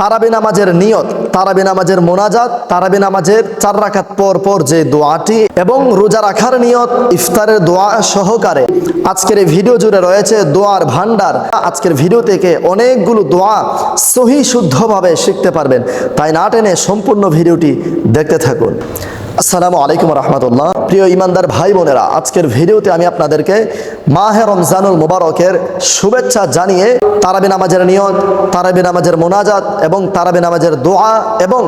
তারাবি নামাজের নিয়ত তারাবি নামাজের মোনাজাত তারাবি নামাজের চার রাখাত পর পর যে দোয়াটি এবং রোজা রাখার নিয়ত, ইফতারের দোয়া সহকারে। আজকের এই ভিডিও জুড়ে রয়েছে দোয়ার ভান্ডার আজকের ভিডিও থেকে অনেকগুলো দোয়া সহি শুদ্ধভাবে শিখতে পারবেন। তাই না টেনে সম্পূর্ণ ভিডিওটি দেখতে থাকুন। আসসালামু আলাইকুম রহমতুল্লাহ। প্রিয় ইমানদার ভাই বোনেরা, আজকের ভিডিওতে আমি আপনাদেরকে মাহে রমজানুল মুবারকের শুভেচ্ছা জানিয়ে তারাবি নামাজের নিয়ত, তারাবি নামাজের মোনাজাত এবং তারাবি নামাজের দোয়া এবং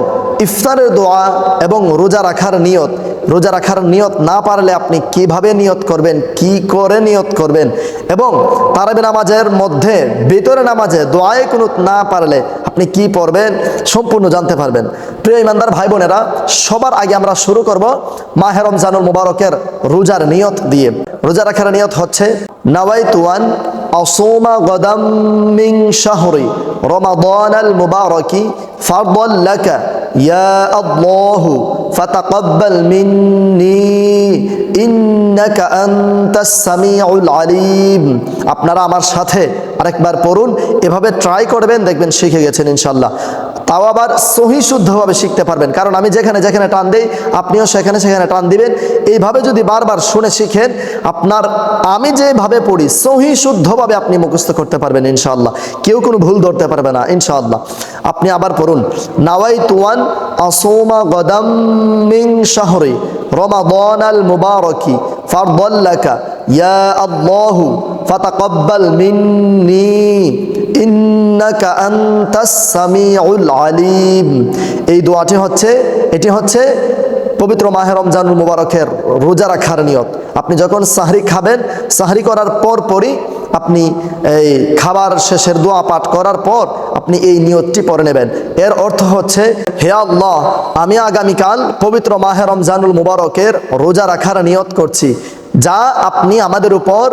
ইফতারের দোয়া এবং রোজা রাখার নিয়ত রোজা রাখার নিয়ত না পারলে আপনি কীভাবে নিয়ত করবেন, কি করে নিয়ত করবেন এবং তারাবি নামাজের মধ্যে, ভিতরে নামাজে দোয়ায় কুনুত না পারলে আপনি কি পড়বেন সম্পূর্ণ জানতে পারবেন। প্রিয় ইমানদার ভাই বোনেরা, সবার আগে আমরা শুরু করব মাহে রমজানুল মুবারকের রোজার নিয়ত দিয়ে। রোজা রাখার নিয়ত হচ্ছে নাওয়াই তুয়ান অসোমা গদাম মিং শাহরি রমাদান আল মুবারকি ফারদল লাকা, ইয়া আল্লাহ ফাতাকাব্বাল মিন্নি, ইন্নাকা আনতাস সামিউল আলিম। আপনারা আমার সাথে আরেকবার পড়ুন। এভাবে ট্রাই করবেন, দেখবেন শিখে গেছেন ইনশাল্লাহ তাও আবার সহি শুদ্ধভাবে শিখতে পারবেন। কারণ আমি যেখানে যেখানে টান দিই, আপনিও সেখানে সেখানে টান দিবেন। এইভাবে যদি বারবার শুনে শিখেন, আপনার আমি যেভাবে পড়ি, সহি শুদ্ধভাবে আপনি মুখস্থ করতে পারবেন ইনশাআল্লাহ। কেউ কোনো ভুল ধরতে পারবে না ইনশাআল্লাহ। আপনি আবার পড়ুন, নাওয়াই তুয়ান আসোমা গদাম মিং শাহরি রমাদান আল মুবারকি ফারদল্লাকা ইয়া আল্লাহু ফাতাকাব্বাল মিন্নি, ইন্নাকা আনতাস সামিউল আলিম। এই দোয়াটি হচ্ছে, এটি হচ্ছে পবিত্র মাহে রমজানুল মুবারকের রোজা রাখার নিয়ত। আপনি যখন সাহরি খাবেন, সাহরি করার পর পরই আপনি এই খাবার শেষের দোয়া পাঠ করার পর আপনি এই নিয়তটি পড়ে নেবেন। এর অর্থ হচ্ছে, হে আল্লাহ, আমি আগামীকাল পবিত্র মাহে রমজানুল মুবারকের রোজা রাখার নিয়ত করছি। যা আপনি আমাদের উপর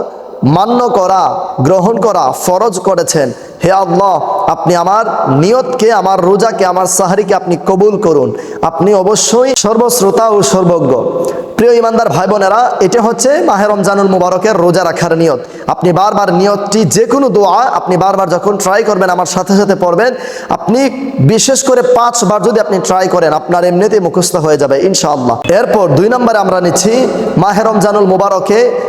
মান্য করা, গ্রহণ করা, ফরজ করেছেন। হে আল্লাহ, আপনি আমার নিয়তকে, আমার রোজাকে, আমার সাহারিকে আপনি কবুল করুন। আপনি অবশ্যই সর্বশ্রোতা ও সর্বজ্ঞ। প্রিয় ইমানদার ভাই বোনেরা এটা হচ্ছে মাহে রমজানুল মুবারকের রোজা রাখার নিয়ত। আপনি বারবার নিয়তটি যে কোনো দোয়া আপনি বারবার যখন ট্রাই করবেন, আমার সাথে সাথে পড়বেন, আপনি বিশেষ করে পাঁচবার যদি আপনি ট্রাই করেন, আপনার এমনিতেই মুখস্থ হয়ে যাবে, ইনশাআল্লাহ। এরপর দুই নম্বরে আমরা নিচ্ছি মাহে রমজানুল মুবারকে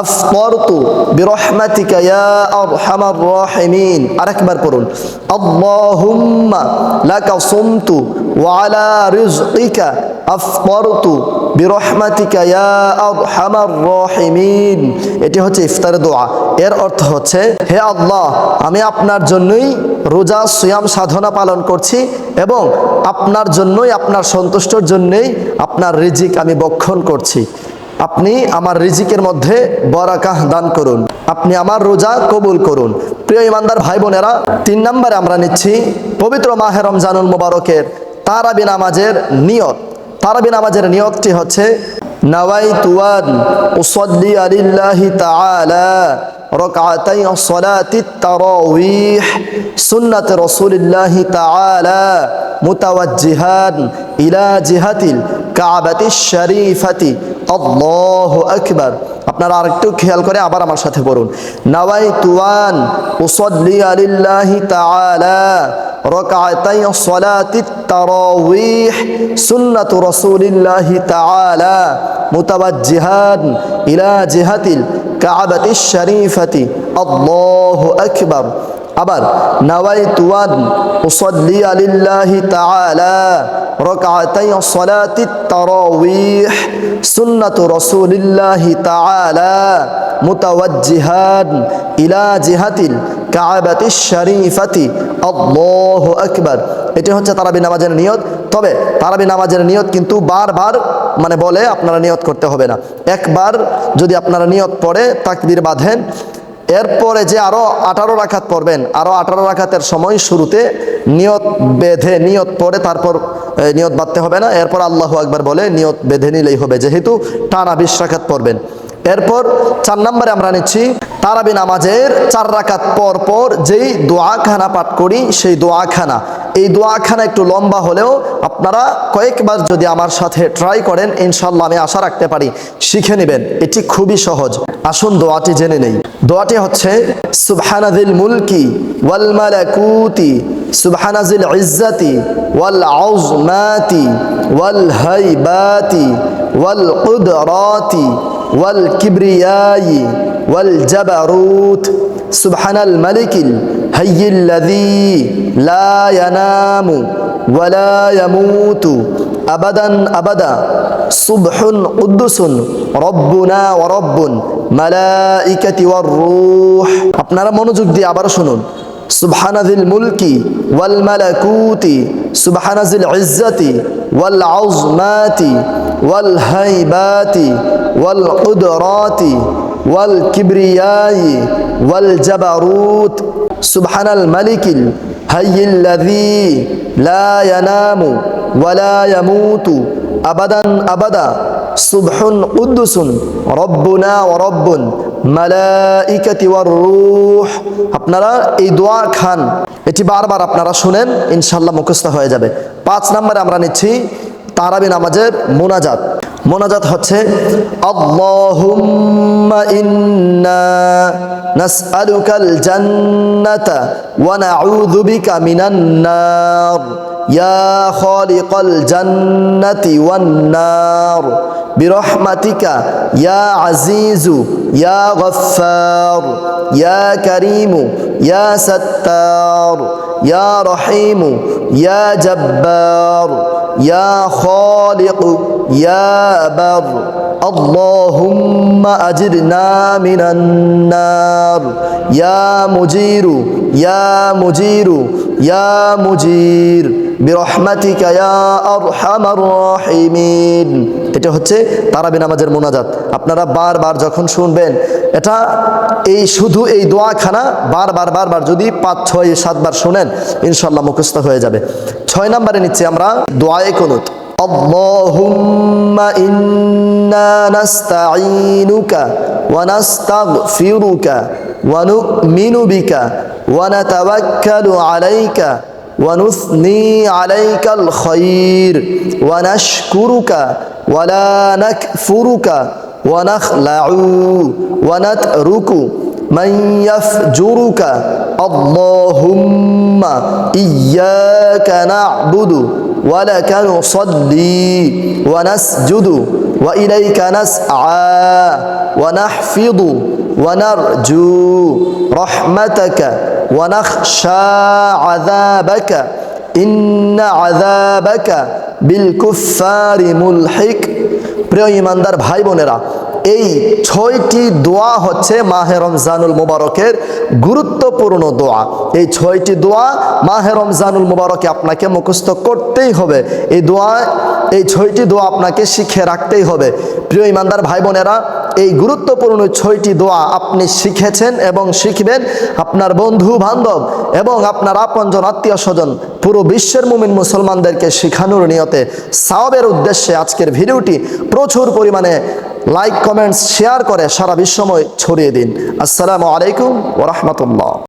আফকরতু বিরহমাতিকা ইয়া আরহামার রাহিমিন। আরেকবার পড়ুন। আল্লাহুম্মা লাকা সুমতু ওয়া আলা রিজকিকা আফকরতু বিরহমাতিকা ইয়া আরহামার রাহিমিন। এটি হচ্ছে ইফতার দোয়া। এর অর্থ হচ্ছে, হে আল্লাহ, আমি আপনার জন্যই রোজা, সুয়াম, সাধনা পালন করছি এবং আপনার জন্যই, আপনার সন্তুষ্টর জন্যেই আপনার রিজিক আমি বক্ষণ করছি। আপনি আমার রিজিকের মধ্যে বরাকাহ দান করুন। আপনি আমার রোজা কবুল করুন। প্রিয় ইমানদার ভাই বোনেরা তিন নম্বরে আমরা নিচ্ছি পবিত্র মাহে রমজানুল মুবারকের তারাবি নামাজের নিয়ত। তারাবি নামাজের নিয়তটি হচ্ছে নাওয়াই তুয়ান উসল্লি আলিল্লাহি তাআলা রকাতাই সলাতি তারাউইহ সুন্নাত রাসূলিল্লাহি তাআলা মুতাওয়াজ্জিহান ইলা জিহাতিল কাবাতি শরীফাতি আল্লাহু আকবার। আপনারা আরেকটু খেয়াল করে আবার আমার সাথে পড়ুন। নাওয়াই তুয়ান উসল্লি আলিল্লাহি তাআলা রকাতাই সলাতি তারাউইহ সুন্নাত রাসূলিল্লাহি তাআলা মুতাওয়াজ্জিহান ইলা জিহাতিল কাবাতি শরীফাতি। আল্লাহু আকবার। আবার নাওয়াই তুয়ান উসল্লি আলিল্লাহি তাআলা, রকাতাই সলাতি তারাউইহ সুন্নাত রাসূলিল্লাহি তাআলা, মুতাওয়াজ্জিহান ইলা জিহাতিল কাবাতি শরীফাতি। আল্লাহু আকবার। এটা হচ্ছে তারাবি নামাজের নিয়ত। তবে তারাবি নামাজের নিয়ত কিন্তু বারবার মানে বলে আপনারা নিয়ত করতে হবে না। একবার যদি আপনারা নিয়ত পড়ে, তাকবীর বাঁধেন এরপরে যে আরও আঠারো রাখাত পড়বেন আরও আঠারো রাখাতের সময় শুরুতে নিয়ত বেঁধে, নিয়ত পড়ে তারপর নিয়ত বাঁধতে হবে না। এরপর আল্লাহ একবার বলে, নিয়ত বেঁধে নিলেই হবে। যেহেতু টানা বিশ রাখাত পড়বেন। এরপর চার নম্বরে আমরা নিচ্ছি, তারাবি নামাজের চার রাকাত পর পর যেই দোয়াখানা পাঠ করি, সেই দোয়াখানা। এই দোয়াখানা একটু লম্বা হলেও আপনারা কয়েকবার যদি আমার সাথে ট্রাই করেন ইনশাল্লাহ আমি আশা রাখতে পারি শিখে নেবেন। এটি খুবই সহজ। আসুন দোয়াটি জেনে নেই। দোয়াটি হচ্ছে সুবহানাদিল মুলকি ওয়াল মালাকুতি সুবহানাজিল ইজ্জাতি ওয়াল আউজমাতি ওয়াল হাইবাতি ওয়াল কুদরাতি ওয়াল কিবরিয়াই ওয়াল জাবারুত سبحان الملك الحي الذي لا ينام ولا يموت أبدا أبدا صبح قدس ربنا ورب ملائكة والروح আপনারা মনোযোগ দিয়ে আবার শুনুন سبحان ذي الملك والملكوت سبحان ذي العزة والعظمات والهيبات ওয়াল উদরতি ওয়াল কিবরিয়াই ওয়াল জাবারুত সুবহানাল মালিকিল হাইয়িল্লাযী লা ইয়ানামু ওয়ালা ইয়ামুতু আবাদান আবাদা। সুবহুন কুদ্দুসুন রব্বুনা ওয়া ওয়ার আপনারা এই দোয়া খান। এটি বারবার আপনারা শুনেন ইনশাল্লাহ মুখস্থ হয়ে যাবে। পাঁচ নম্বরে আমরা নিচ্ছি তারাবি নামাজের মোনাজাত। মোনাজাত হচ্ছে আল্লাহুম্মা ইন্না নাসআলুকাল জান্নাতা ওয়া নাউযু বিকা মিনান নার ইয়া খালিকাল জান্নাতি ওয়ান নার برحمتك يا عزيز يا غفار يا كريم يا ستار يا رحيم يا جبار يا خالق يا بر اللهم أجرنا من النار. يا مجير يا مجير يا مجير. برحمتك يا أرحم الراحمين এটা হচ্ছে তারাবি নামাজের মোনাজাত আপনারা বারবার যখন শুনবেন এটা এই শুধু এই দোয়াখানা বারবার বারবার যদি পাঁচ ছয় সাতবার শুনেন ইনশাল্লাহ মুখস্থ হয়ে যাবে ছয় নম্বরে নিচ্ছি আমরা দোয়ায়ে কুনুত اللهم إنا نستعينك ونستغفرك ونؤمن بك ونتوكل عليك ونثني عليك الخير ونشكرك ولا نكفرك ونخلع ونترك من يفجرك. اللهم إياك نعبد ولك نصلي ونسجد وإليك نسعى ونحفظ ونرجو رحمتك ونخشى عذابك إن عذابك بالكفار ملحق প্রিয় ইমানদার ভাই বোনেরা এই ছয়টি দোয়া হচ্ছে মাহে রমজানুল মুবারকের গুরুত্বপূর্ণ দোয়া। এই ছয়টি দোয়া মাহে রমজানুল মুবারকে আপনাকে মুখস্থ করতেই হবে। এই দোয়া, এই ছয়টি দোয়া আপনাকে শিখে রাখতেই হবে। প্রিয় ইমানদার ভাই বোনেরা এই গুরুত্বপূর্ণ ছয়টি দোয়া আপনি শিখেছেন এবং শিখবেন আপনার বন্ধু বান্ধব এবং আপনার আপনজন আত্মীয় স্বজন পুরো বিশ্বের মুমিন মুসলমানদেরকে শিখানোর নিয়তে। সাওবের উদ্দেশ্যে আজকের ভিডিওটি প্রচুর পরিমাণে লাইক কমেন্টস শেয়ার করে সারা বিশ্বময় ছড়িয়ে দিন। আসসালামু আলাইকুম ওরহমতুল্লাহ